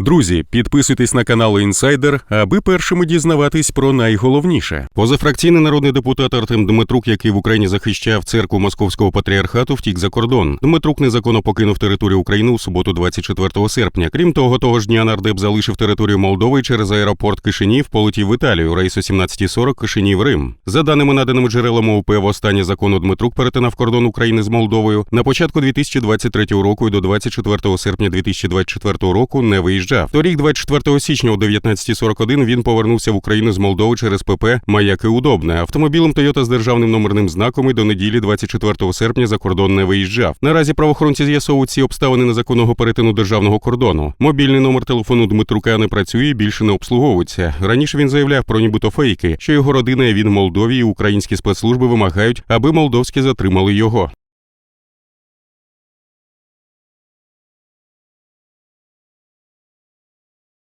Друзі, підписуйтесь на канал Інсайдер, аби першими дізнаватись про найголовніше. Позафракційний народний депутат Артем Дмитрук, який в Україні захищав церкву Московського патріархату, втік за кордон. Дмитрук незаконно покинув територію України у суботу, 24 серпня. Крім того, того ж дня нардеп залишив територію Молдови через аеропорт Кишинів, полетів в Італію. Рейс о 17.40 Кишинів Рим. За даними наданими джерелами УП, в останнє закону Дмитрук перетинав кордон України з Молдовою на початку 2023 року і до 24 серпня 2024 року не виїжджав. Торік, 24 січня о 19.41 він повернувся в Україну з Молдови через ПП Маяки Удобне. Автомобілем Тойота з державним номерним знаком і до неділі, 24 серпня, за кордон не виїжджав. Наразі правоохоронці з'ясовують ці обставини незаконного перетину державного кордону. Мобільний номер телефону Дмитрука не працює і більше не обслуговується. Раніше він заявляв про нібито фейки, що його родина і він в Молдові і українські спецслужби вимагають, аби молдовські затримали його.